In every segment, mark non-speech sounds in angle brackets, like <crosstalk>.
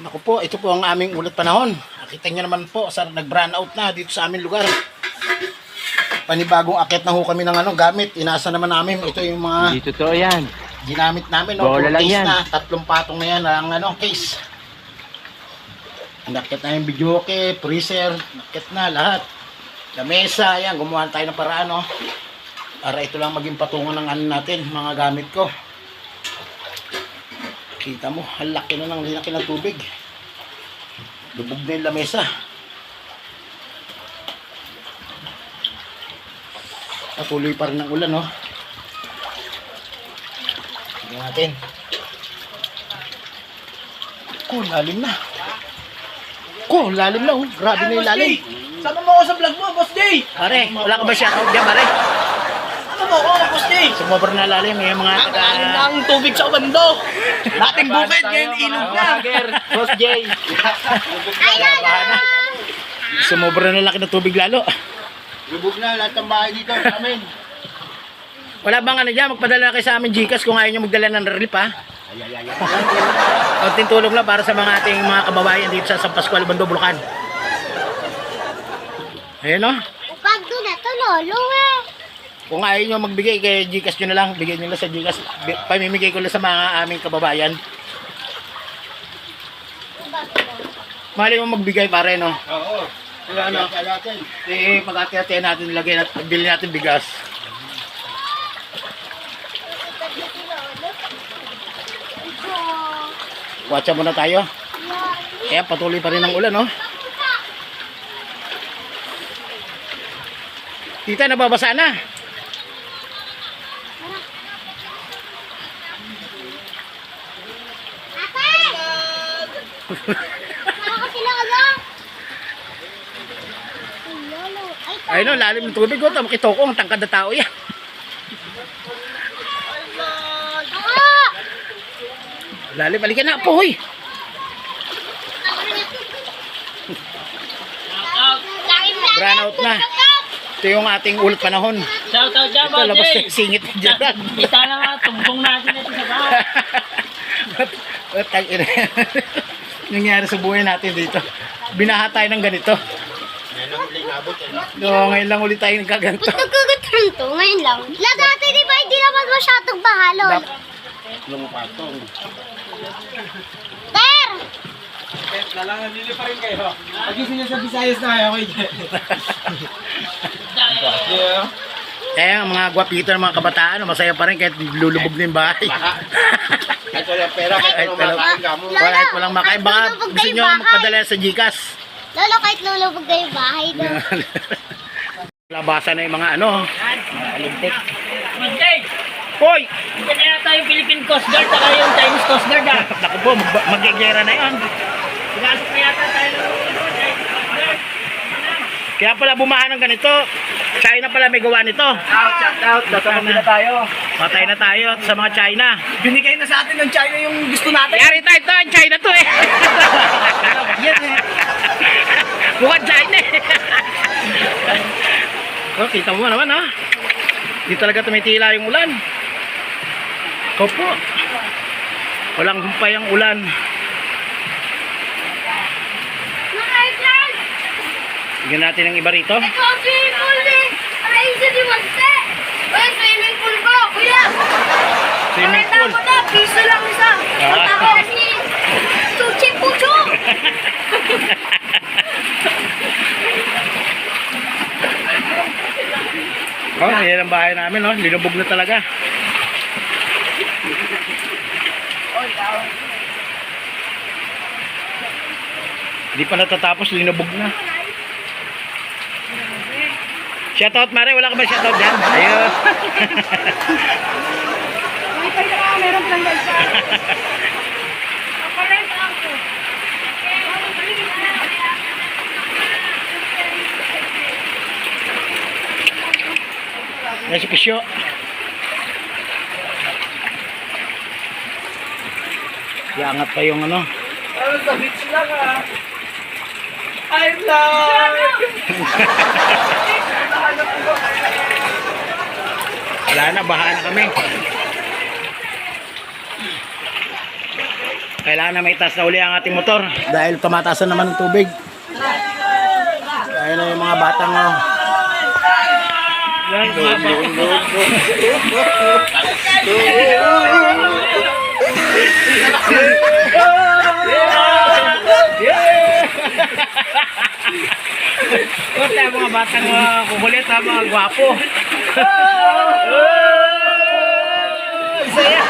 Naku po, ito po ang aming ulat panahon. Nakita nyo naman po, sa nag-brown out na dito sa aming lugar. Panibagong akit na ho kami ng ano, gamit. Inasa naman namin. Ito yung mga Hindi totoo yan. ginamit namin. No? Bola lang yan. na. Tatlong patong na yan ang ano, case. Nakit na yung videoke, freezer, nakit na lahat. Lamesa, yan, gumawa tayo ng paraan, no? Para ito lang maging patungan ng ano natin, mga gamit ko. Kita mo, ang laki na ng linaki ng tubig. Lubog na yung lamesa. Patuloy pa rin ang ulan, no? Tignan natin. Ko, lalim na. Ko, lalim na, oh. Grabe na yung lalim. Sama mo ako sa vlog mo, Boss Jay! Pare, wala ka ba shoutout dyan, pare? Mo Boss Jay! Sumobra na lalim, yung mga taga... Ang na ang tubig sa bando! Dating bukid, ngayon ilog na! Boss Jay. <laughs> Sumobra na laki ng tubig lalo. Lubog na lahat ng bahay dito, amin. Wala bang ano dyan, magpadala na kayo sa amin Gcash kung ayaw nyo magdala ng relief ha. Konting tulong lang para sa mga ating mga kababayan dito sa San Pascual, Bando, Bulacan. Ayan o. Pag doon na to, lolo eh. Kung ayaw nyo magbigay, kay Gcash nyo na lang. Bigay nyo lang sa Gcash. Pamimigay ko lang sa mga aming kababayan. Mali mo magbigay pare no. Oo. Kaya ano, eh, pag-ati-ati natin, lagay natin, bilhin natin bigas. Watcha muna tayo. Kaya patuloy pa rin ang ulan, no? Tita, nababasa na. Ate! Saka ko sila ano? Ay, no, lalim ng tubig. Oh, makito ko, ang tangkad na tao yan. Ako! Lalim, balikan na po, na. Brown out na. Ito yung ating ulat panahon. Shout out dyan, Ito, labas na singit na dyan. Kita na nga, tumbong natin ito sa bahay. <laughs> What ina. Nangyari sa buhay natin dito. Binaha tayo ng ganito. No, ngayon lang ulit tayo nagkaganto. Ba't nagkagataran to? Ngayon lang. La, dati di ba hindi naman masyadong bahalo? Dap- Long patong. Ter! Lalangan nila pa rin kayo. Pagising niya sa Visayas na kayo, okay? <laughs> Yeah. Kaya ang mga gwapito ng mga kabataan, masaya pa rin kahit lulubog na yung bahay. Kahit walang pera, kahit walang makain ka mo. Lolo, Kahit walang makain, baka gusto nyo bahay. magpadala sa Gcash. Lolo, kahit lulubog na yung bahay doon. <laughs> Labasan na yung mga ano, mga. Boss Jay! Hoy! Hindi na yata yung Philippine Coast Guard saka yung Chinese Coast Guard ah. <laughs> Naku po, mag- magyegyera na yan. Pinasok na yata tayo ng Chinese Coast Guard. Kaya pala bumahan ng ganito. China pala may gawa nito. Out, shout out. Na tayo. Patay na tayo sa mga China. Binigay na sa atin ng China yung gusto natin. Yari tayo ang China to eh. <laughs> Yan eh. Mukhang China eh. oh, kita mo naman ha. Di talaga tumitila yung ulan. Ikaw po. Walang humpay ang ulan. Mga plan! Tignan natin ang iba rito. Ito ang swimming pool eh! Aray, isa di! Uy, swimming pool ko! Kuya! Swimming Pakita pool. ko na! Piso lang isa! Ah. Punta ko si... Suchi Pucho! Oh, yan ang bahay namin, no? Linubog na talaga. Hindi pa natatapos, linubog na. Shoutout, Mare. Wala ka ba shoutout dyan? Ayun. Meron lang guys. Yan si Pisyo. Iangat pa yung ano. Ano sa beach lang ah. I'm live! <laughs> Wala na, baha na kami. kailangan na may taas na uli ang ating motor. Dahil tumataas na naman ng tubig. Dahil na yung mga batang oh. Yan, mga ba- <laughs> Tayo mga batang uh, kukulit ha, mga gwapo. Saya.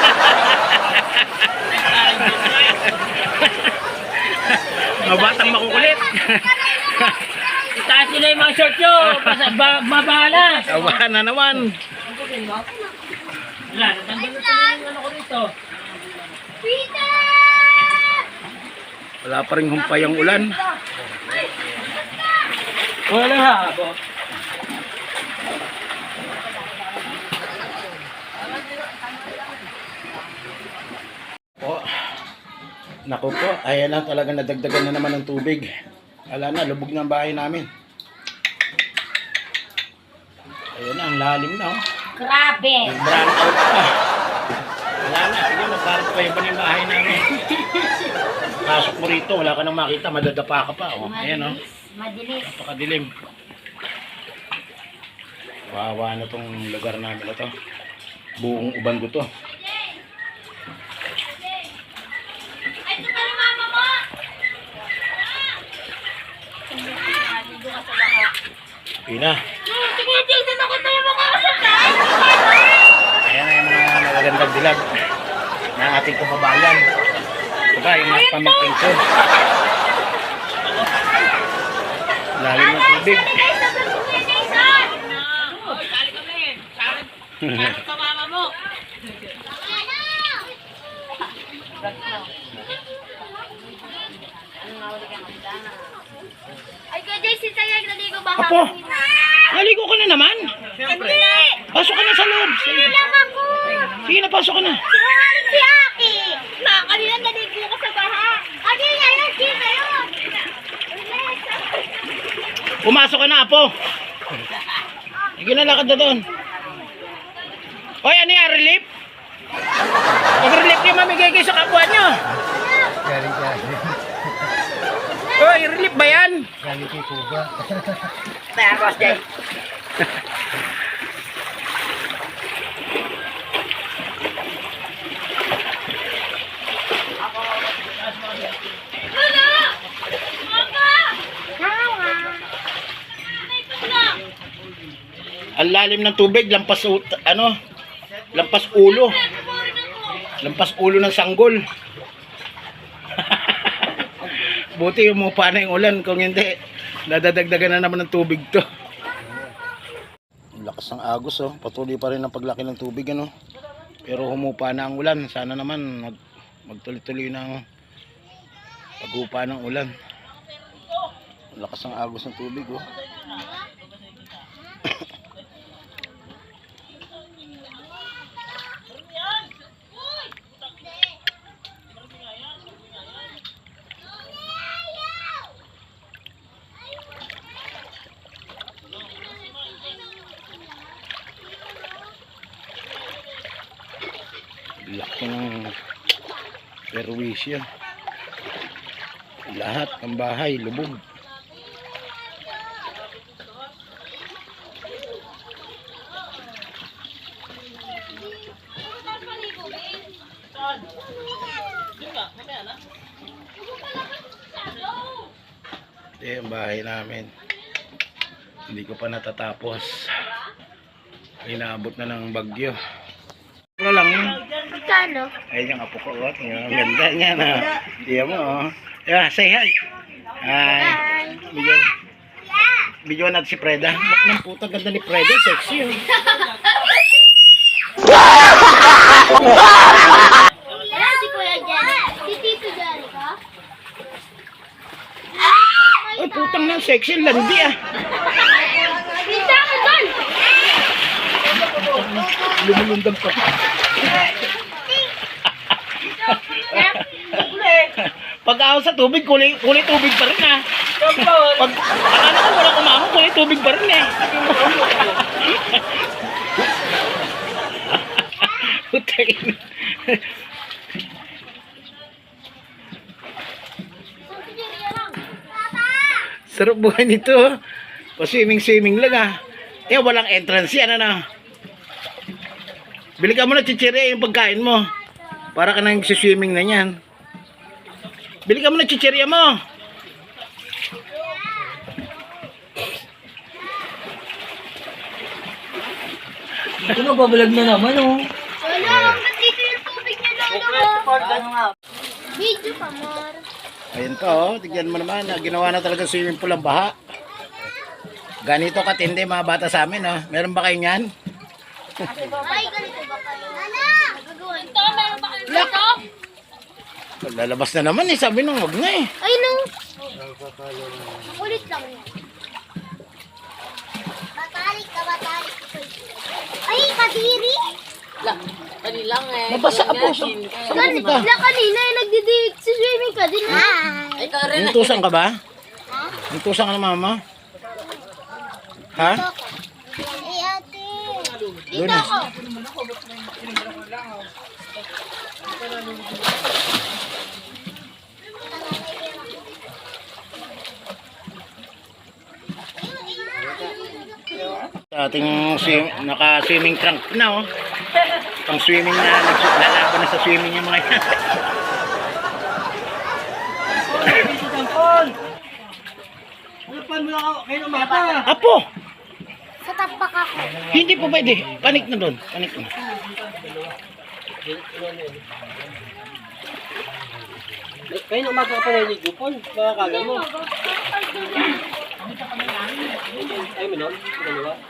mga batang makukulit. Itaas nila yung mga short nyo. Mabahala. Awa na naman. Wala, natanggal na yung ano ko dito. Peter! Wala pa rin humpay ang ulan. Wala ha. Po. Naku po, ayan na talaga nadagdagan na naman ng tubig. Wala na, lubog na ang bahay namin. Ayan na, ang lalim na. Oh. Grabe! Brown out pa. Wala na, sige, magkarap pa yung yung bahay namin. <laughs> Pasok mo rito, wala ka nang makita, madadapa ka pa. Oh. Ayan oh, Madilis. napakadilim. Wawa na tong lugar namin na to. Buong uban ko to. Pina. Sige, Jason, ako tayo! Ayan na yung mga magagandang dilag na ating kababayan. Diba, yung mga pamangkin ko. Lalim ng tubig. Sa mama mo. Ay, ko Jason, tayo naligo ba? Apo, naligo ka na naman. Hindi! Pasok ka na sa loob. Sige, na, pasok ka na. Si Aki! Na, kanina naligo ko sa baha. Aki, ayun, kita yun! Pumasok ka na, Apo. Sige na, doon. Hoy, ano yan, relief? Pag-relief yung mamigay kayo sa kapwa nyo. Hoy, relief ba yan? <laughs> Ang lalim ng tubig, lampas ano? Lampas ulo. Lampas ulo ng sanggol. <laughs> Buti umupa na yung ulan kung hindi nadadagdagan na naman ng tubig to. Ang Lakas ng agos oh. Patuloy pa rin ang paglaki ng tubig ano. Pero humupa na ang ulan. Sana naman mag magtuloy-tuloy ng paghupa ng ulan. Ang Lakas ng agos ng tubig oh. Laki ng perwisyo. Lahat ng bahay lubog. Ito yung bahay namin. Hindi ko pa natatapos. Inaabot na ng bagyo. Ano lang yun? Magkano? Ayun yung apo ko. Oh. Yung ang ganda niya na. Diyan mo. Oh. Yeah, say hi. Hi. Bigyan. Bigyan natin si Preda. Bak ng puta ganda ni Preda. Sexy. Oh. Wala si Kuya Jerry. Si Tito Jerry ka? Ay, putang na sexy. Landi ah. Bisa ka doon! Lumulundang pa. Pag-ahaw sa tubig, kulay, kulay tubig pa rin ah. Pag akala ko wala kumahaw, kulay tubig pa rin eh. Putay Sarap buhay nito. Oh. Pa-swimming-swimming lang ah. Eh, walang entrance yan ano. Bili ka mo na yung pagkain mo. Para ka nang swimming na yan. Bili ka muna chichirya mo. Ito na, babalag na naman, oh. Wala, hanggang dito yung tubig niya lolo. Video pa, Mar. Ayun pa oh, tignan mo naman, ah, ginawa na talaga swimming pool ang baha. Ganito katindi mga bata sa amin oh. Meron ba kayo niyan? Ay, ganito ba kayo? Nana! Ito, meron ba kayo dito? Lalabas na naman eh, sabi nung wag na eh. Ay, no. Makulit lang yan. Batalik ka, batalik. Ay, kadiri. Kanilang eh. Nabasa ako. Gan, na kanina ay nagdidig si swimming ka din. Ay, Karen. Nintusan ka ba? Nintusan ka na mama? Ha? Eh, ate. Dito eh. ako. Ating swim, naka-swimming trunk na oh. Pang swimming na, lalaban na sa swimming yung mga yan. Mo. Apo! Sa tapak ako. Hindi po pwede. Panik na doon. Panik na. Kayo na umaga ka pa naliligo, Paul. Baka kala mo. Ay, minon? Dalawa?